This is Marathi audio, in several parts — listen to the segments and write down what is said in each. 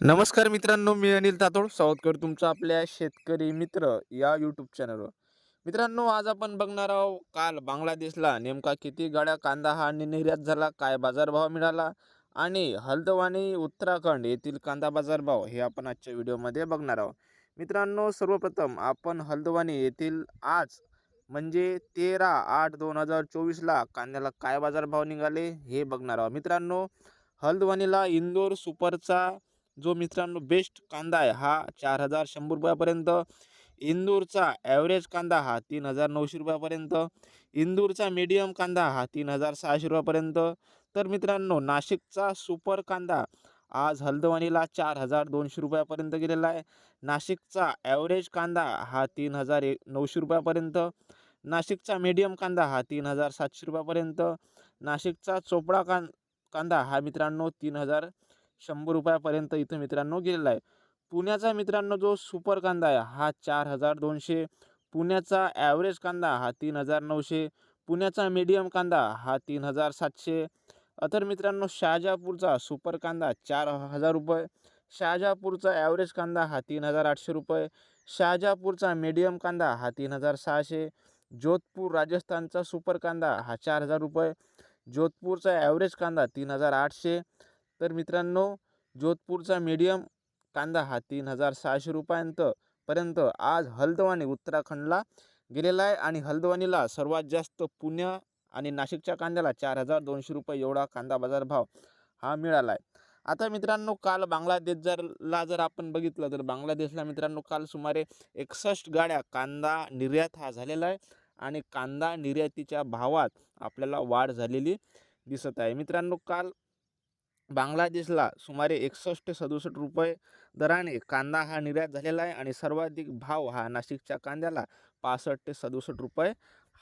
नमस्कार मित्रांनो मी अनिल तातोड. सावधकर तुमचं आपल्या शेतकरी मित्र या यूट्यूब चॅनलवर मित्रांनो आज आपण बघणार आहोत काल बांगलादेशला नेमका किती गाड्या कांदा हा निर्यात झाला काय बाजारभाव मिळाला आणि हल्दवानी उत्तराखंड येथील कांदा बाजारभाव हे आपण आजच्या व्हिडिओमध्ये बघणार आहोत. मित्रांनो सर्वप्रथम आपण हल्दवानी येथील आज म्हणजे तेरा आठ दोन हजार चोवीसला कांद्याला काय बाजारभाव निघाले हे बघणार आहोत. मित्रांनो हल्दवानीला इंदोर सुपरचा जो मित्रांनो बेस्ट कांदा आहे हा चार हजार शंभर रुपयापर्यंत. इंदूरचा ॲव्हरेज कांदा हा तीन हजार नऊशे रुपयापर्यंत. इंदूरचा मीडियम कांदा हा तीन हजार सहाशे रुपयापर्यंत. तर मित्रांनो नाशिकचा सुपर कांदा आज हल्दवानीला चार हजार दोनशे रुपयापर्यंत गेलेला आहे. नाशिकचा ॲव्हरेज कांदा हा तीन हजार एक नऊशे रुपयापर्यंत. नाशिकचा मीडियम कांदा हा तीन हजार सातशे रुपयापर्यंत. नाशिकचा चोपडा कां कांदा हा मित्रांनो तीन हजार शंभर रुपयापर्यंत इथं मित्रांनो गेलेला आहे. पुण्याचा मित्रांनो जो सुपर कांदा आहे हा चार हजार दोनशे. पुण्याचा ॲव्हरेज कांदा हा तीन हजार नऊशे. पुण्याचा मीडियम कांदा हा तीन हजार सातशे. तर मित्रांनो शहाजहापूरचा सुपर कांदा चार हजार रुपये. शहाजहापूरचा ॲव्हरेज कांदा हा तीन हजार आठशे रुपये. शहाजहापूरचा मीडियम कांदा हा तीन हजार सहाशे. जोधपूर राजस्थानचा सुपर कांदा हा चार हजार रुपये. जोधपूरचा ॲव्हरेज कांदा तीन हजार आठशे. तर मित्रांनो जोधपूरचा मीडियम कांदा हा तीन हजार सहाशे रुपयांत पर्यंत आज हल्दवानी उत्तराखंडला गेलेला आहे आणि हल्दवानीला सर्वात जास्त पुण्या आणि नाशिकच्या कांद्याला चार हजार दोनशे रुपये एवढा कांदा बाजार भाव हा मिळाला आहे. आता मित्रांनो काल बांगलादेश जर ला जर आपण बघितलं तर बांगलादेशला मित्रांनो काल सुमारे एकसष्ट गाड्या कांदा निर्यात हा झालेला आहे आणि कांदा निर्यातीच्या भावात आपल्याला वाढ झालेली दिसत आहे. मित्रांनो काल बांगलादेशला सुमारे एकसष्ट सदुसष्ट रुपये दराने कांदा हा निर्यात झालेला आहे आणि सर्वाधिक भाव हा नाशिकच्या कांद्याला पासष्ट ते सदुसष्ट रुपये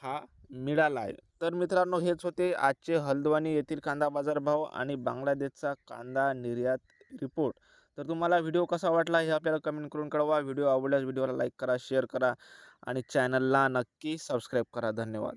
हा मिळाला आहे. तर मित्रांनो हेच होते आजचे हल्द्वानी येथील कांदा बाजार भाव आणि बांगलादेशचा कांदा निर्यात रिपोर्ट. तर तुम्हाला व्हिडिओ कसा वाटला हे आपल्याला कमेंट करून कळवा. व्हिडिओ आवडल्यास व्हिडिओला लाईक करा शेअर करा आणि चॅनलला नक्की सबस्क्राईब करा. धन्यवाद.